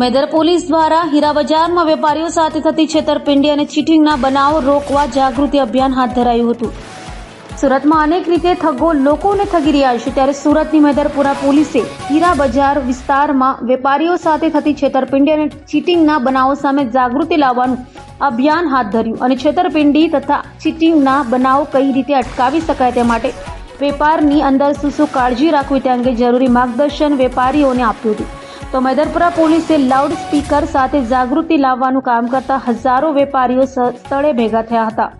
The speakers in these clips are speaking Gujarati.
મેદર પોલીસ દ્વારા હીરા બજારમાં વેપારીઓ સાથે થતી છેતરપિંડી અને ચીટિંગના બનાવો રોકવા જાગૃતિ અભિયાન હાથ ધરાયું હતું. સુરતમાં અનેક રીતે ઠગો લોકોને ઠગી રહ્યા છે, ત્યારે સુરતની મેદરપુરા પોલીસે હીરા બજાર વિસ્તારમાં વેપારીઓ સાથે થતી છેતરપિંડી અને ચીટિંગના બનાવો સામે જાગૃતિ લાવવાનું અભિયાન હાથ ધર્યું અને છેતરપિંડી તથા ચીટિંગના બનાવો કઈ રીતે અટકાવી શકાય તે માટે વેપારની અંદર શું શું કાળજી રાખવી તે અંગે જરૂરી માર્ગદર્શન વેપારીઓને આપ્યું હતું. તો મેદરપુરા પોલીસે લાઉડ સ્પીકર સાથે જાગૃતિ લાવવાનું કામ કરતા હજારો વેપારીઓ સ્થળે ભેગા થયા હતા.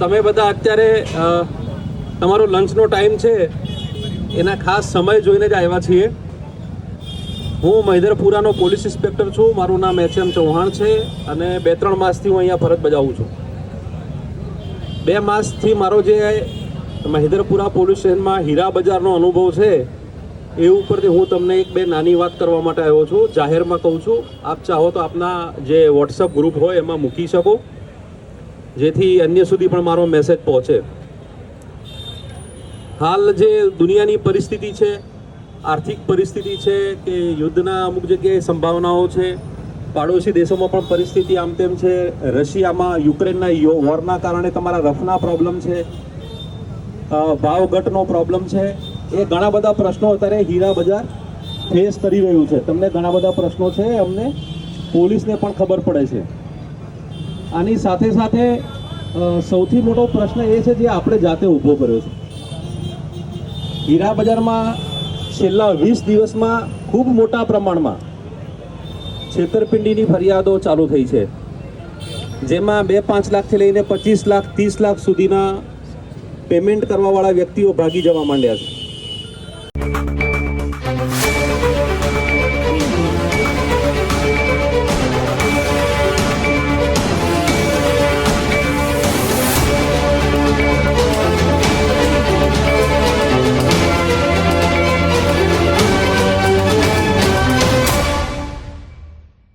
તમે બધા અત્યારે તમારો લંચનો ટાઈમ છે. એના ખાસ સમય જોઈને જ આવ્યા છીએ. હું મહિધરપુરાનો પોલીસ ઇન્સ્પેક્ટર છું. મારું નામ એચ એમ ચૌહાણ છે અને બે ત્રણ માસથી હું અહીંયા ફરજ બજાવું છું. બે માસથી મારો જે મહિધરપુરા પોલીસ સ્ટેશનમાં હીરા બજારનો અનુભવ છે. એ ઉપરથી હું તમને એક બે નાની વાત કરવા માટે આવ્યો છું. જાહેરમાં કહું છું, આપ ચાહો તો આપના જે વોટ્સઅપ ગ્રુપ હોય એમાં મૂકી શકો. જેથી અન્ય સુધી પણ મારો મેસેજ પહોંચે. હાલ જે દુનિયાની પરિસ્થિતિ છે, આર્થિક પરિસ્થિતિ છે કે યુદ્ધના અમુક જગ્યાએ સંભાવનાઓ છે, પાડોશી દેશોમાં પણ પરિસ્થિતિ આમ તેમ છે. રશિયામાં યુક્રેનના વોરના કારણે તમારા રફના પ્રોબ્લેમ છે. ભાવ ઘટનો પ્રોબ્લેમ છે. એ ઘણા બધા પ્રશ્નો અત્યારે હીરા બજાર ફેસ કરી રહ્યું છે. તમને ઘણા બધા પ્રશ્નો છે, અમને પોલીસને પણ ખબર પડે છે. આની સાથે સાથે સૌથી મોટો પ્રશ્ન એ છે જે આપણે જાતે ઊભો કર્યો છે. હીરા બજારમાં છેલ્લા વીસ દિવસમાં ખૂબ મોટા પ્રમાણમાં છેતરપિંડીની ફરિયાદો ચાલુ થઈ છે. જેમાં બે પાંચ લાખથી લઈને પચીસ લાખ, ત્રીસ લાખ સુધીના પેમેન્ટ કરવાવાળા વ્યક્તિઓ ભાગી જવા માંડ્યા છે.